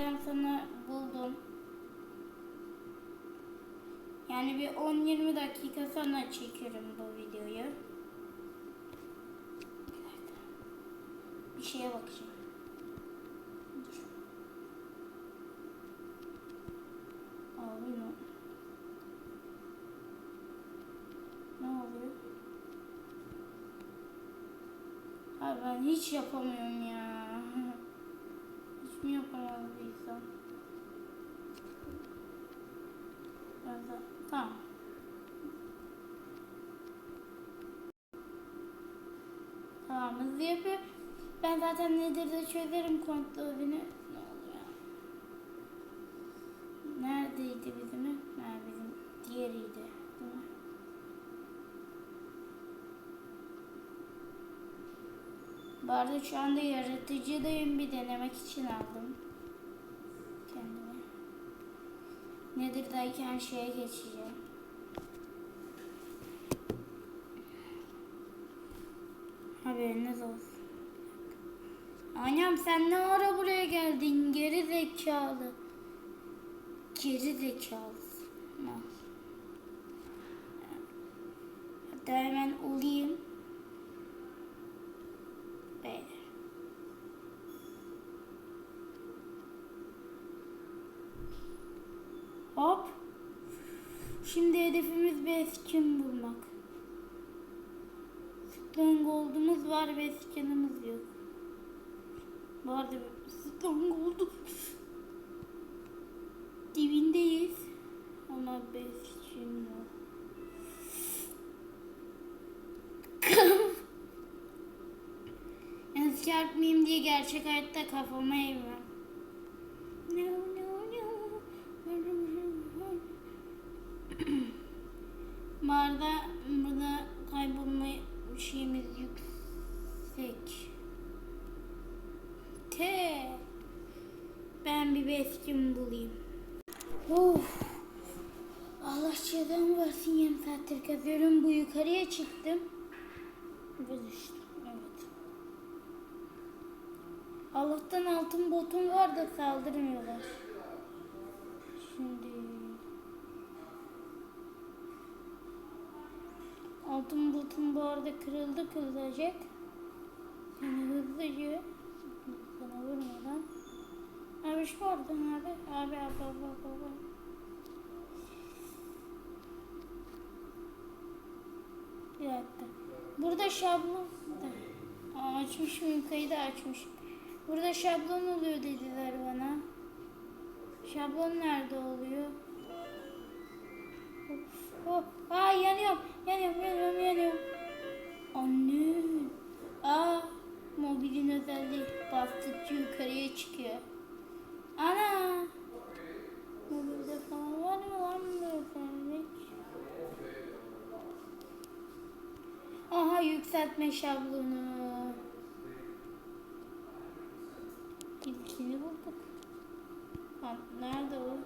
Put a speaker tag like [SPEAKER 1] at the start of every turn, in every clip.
[SPEAKER 1] saniyeden sonra buldum. Yani bir 10-20 dakika sonra çekiyorum bu videoyu. Bir şeye bakacağım. Ben hiç yapamıyorum ya. Yapamadıysam? Biraz tamam. Tamam hızlı yapıyor. Ben zaten nedir de çözerim kontrolünü. Ne oluyor? Neredeydi bizim? Ha bizim diğeriydi. Bu arada şu anda yaratıcıdayım bir denemek için aldım. Kendime. Nether'dayken şeye geçeceğim. Haberiniz olsun. Annem sen ne ara buraya geldin? Geri zekalı. Geri zekalısın. Mal. Hatta hemen olayım. Böyle. Hop. Şimdi hedefimiz bir skin bulmak. Stronghold'umuz var ve skinimiz yok. Bu arada Stronghold'un dibindeyiz. Ama bir skin yok. Yalnız çarpmayayım diye gerçek hayatta kafama eğmem. Bir beskim bulayım. Of. Allah çeden versin yarım saattir kazıyorum. Bu yukarıya çıktım. Ve düştüm. Evet. Allah'tan altın botum var da saldırmıyorlar. Şimdi altın botum bu arada kırıldı kırılacak. Yani hızlıca bana vurmadan. Abi şu oradan abi. Abi abi abi abi. abi. Bir dakika. Burada şablon. Aa, açmışım kaydı açmışım. Burada şablon oluyor dediler bana. Şablon nerede oluyor? Of, of. Aa yanıyorum. Yanıyorum, yanıyorum, yanıyorum. Anne. Aa mobilin özelliği bastıkça yukarıya çıkıyor. Ana. Mobilde falan var mı lan özellik? Aha yükseltme şablonu. İlkini bulduk. Ha, nerede o?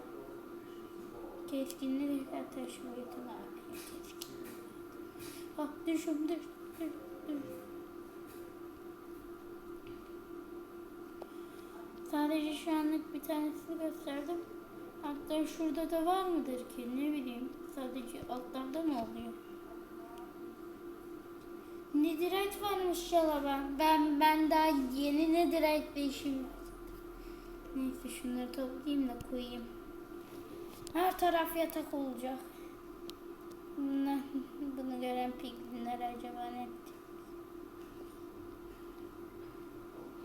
[SPEAKER 1] Keskinli dikkat taşıma yetin abi. Keskin. Ah düşüm düş, düş, düş. Sadece şu anlık bir tanesini gösterdim. Hatta şurada da var mıdır ki ne bileyim. Sadece altlarda mı oluyor? Nediret varmış yala ben. Ben daha yeni nediret işim. Neyse şunları toplayayım da koyayım. Her taraf yatak olacak. Ne, bunu gören piglinler acaba ne?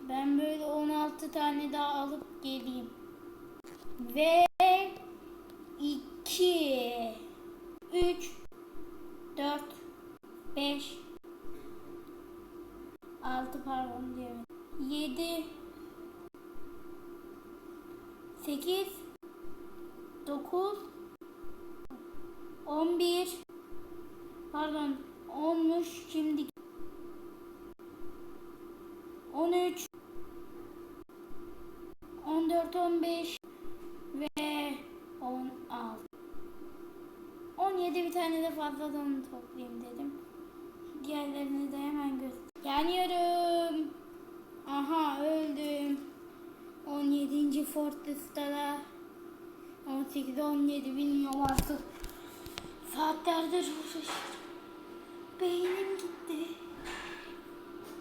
[SPEAKER 1] Ben böyle 16 tane daha alıp geleyim. Ve 2 3 4 5 6 pardon diyorum. 7 8 9 11 pardon 14 15 ve 16 17 bir tane de fazladan toplayayım dedim. Diğerlerini de hemen göster. Yanıyorum. Aha öldüm. 17. Fortress'ta da 18 17 bilmiyorum artık. Saatlerdir uğraşıyorum. Beynim gitti.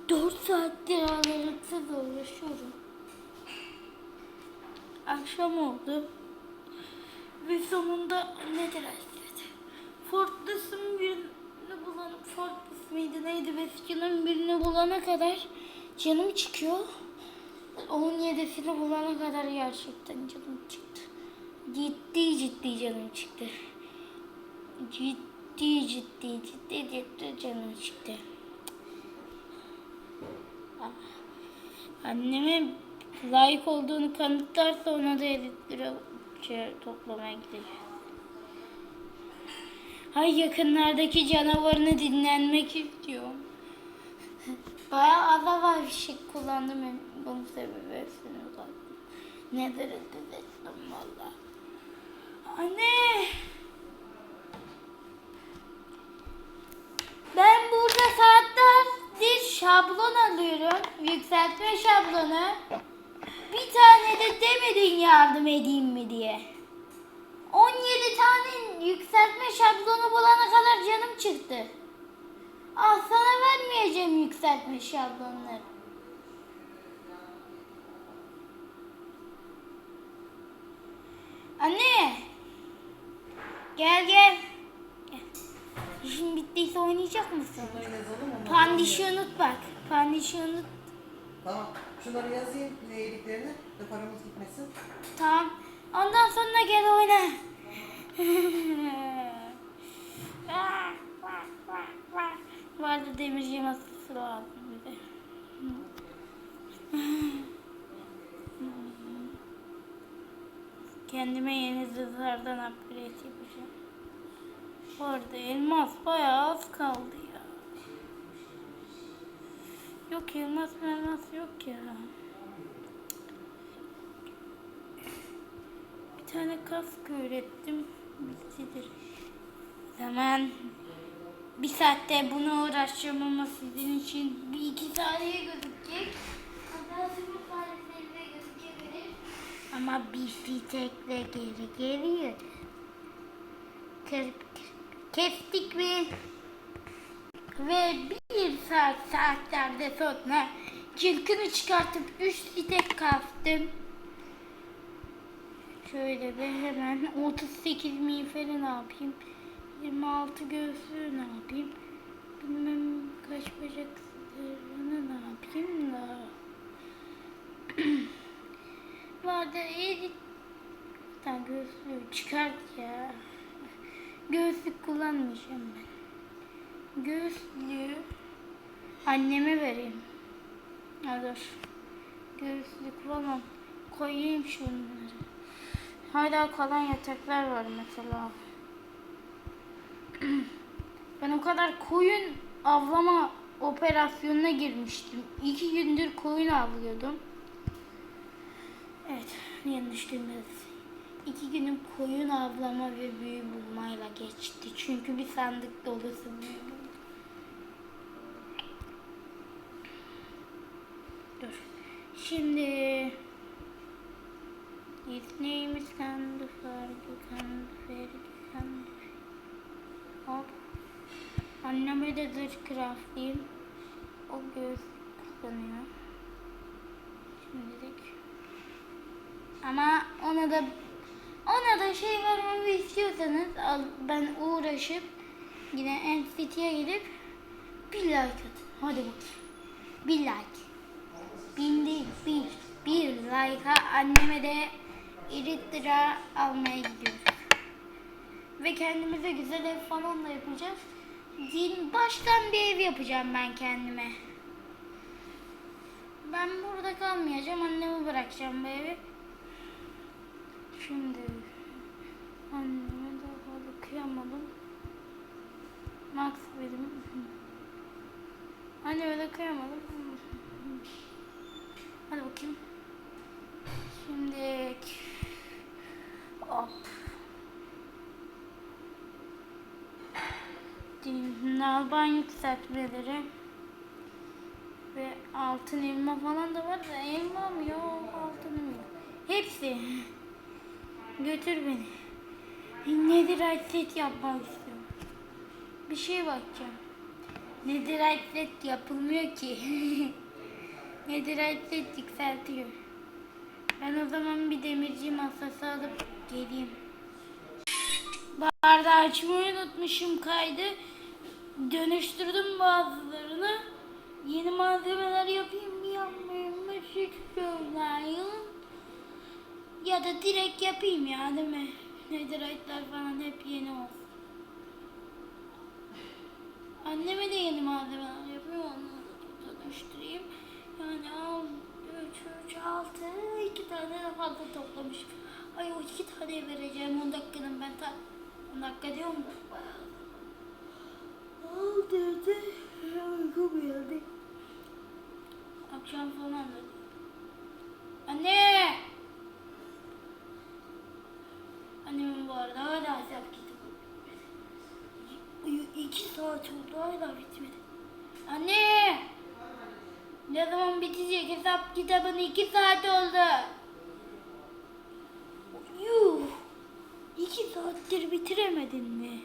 [SPEAKER 1] 4 saattir aralıksız uğraşıyorum. Akşam oldu. Ve sonunda nedir aslında? Fortress'ın birini bulana, Fortress miydi neydi Vesican'ın birini bulana kadar canım çıkıyor. 17'sini bulana kadar gerçekten canım çıktı. Ciddi ciddi canım çıktı. Ciddi ciddi ciddi ciddi canım çıktı. Anneme layık olduğunu kanıtlarsa ona da elitlere şey, toplamaya gideceğim. Ay yakınlardaki canavarını dinlenmek istiyorum. Bayağı az var bir şey kullandım. Bunun sebebi uzattım. Ne derece ettim valla. Anne! Yardım edeyim mi diye. 17 tane yükseltme şablonu bulana kadar canım çıktı. Al sana vermeyeceğim yükseltme şablonları. Anne. Gel gel. İşin bittiyse oynayacak mısın? Pandişi unut bak. Pandişi unut.
[SPEAKER 2] Tamam. Şunları yazayım neyliklerini de paramız gitmesin.
[SPEAKER 1] Tamam. Ondan sonra gel oyna. Vardı demirci masası lazım. Kendime yeni zırhlardan upgrade yapacağım. Bu arada elmas bayağı az kaldı ya. Yok elmas elmas yok ya. Tane kask ürettim. Bittidir. Zaman bir saatte bunu uğraşacağım ama sizin için bir iki saniye gözükecek. Ama bir fitekle geri geliyor. Kırp, kestik mi? Ve bir saat saatlerde sonra cılkını çıkartıp üç fitek kastım. Şöyle bir hemen 38 miğferi ne yapayım? 26 göğsü ne yapayım? Bilmem kaç bacak sırrını ne yapayım da. Vardı eğri tane göğsü çıkart ya. Göğüslük kullanmayacağım ben. Göğüslüğü anneme vereyim. Ha dur. Göğüslük falan koyayım şunları. Hala kalan yataklar var mesela. Ben o kadar koyun avlama operasyonuna girmiştim. İki gündür koyun avlıyordum. Evet, yanlış düğmesi. İki günüm koyun avlama ve büyü bulmayla geçti. Çünkü bir sandık dolusu büyü. Dur. Şimdi İsneyimiz kendi farkı kendi ferdi kendi Hop. Anneme de zırh craftlayayım. O göz kullanıyor. Şimdilik. Ama ona da ona da şey vermemi istiyorsanız al, ben uğraşıp yine NCT'ye gidip bir like atın. Hadi bakayım. Bir like. Bin değil, bir. Bir like'a anneme de Eritrea almaya gidiyoruz. Ve kendimize güzel ev falan da yapacağız. Din baştan bir ev yapacağım ben kendime. Ben burada kalmayacağım. Anneme bırakacağım bu evi. Şimdi anneme daha da kıyamadım. Max benim. Anneme de kıyamadım. Hadi bakayım. Şimdi hop. Nalban yükseltmeleri ve altın elma falan da var da elma mı yok altınım yok. Hepsi. Götür beni. Nedir set yapmak istiyorum. Bir şey bakacağım. Nedir set yapılmıyor ki. Nedir set yükseltiyor. Ben o zaman bir demirci masası alıp geleyim. Bardağı açmayı unutmuşum kaydı. Dönüştürdüm bazılarını. Yeni malzemeler yapayım mı yapmayayım mı siz söyleyin. Ya da direkt yapayım ya değil mi? Netherite'ler falan hep yeni olsun. Anneme de yeni malzemeler yapıyorum. Onları da dönüştüreyim. Yani al 3, 3, 6, 2 tane de fazla toplamışım. Ay o iki tane vereceğim 10 dakikanın ben ta 10 dakika da bayağı. Al dedi. Uykum geldi. Akşam falan da. Anne! Annemin bu arada hala kitabı. Uyu iki saat oldu hala bitmedi. Anne! Ne zaman bitecek hesap kitabın iki saat oldu. Saattir bitiremedin mi?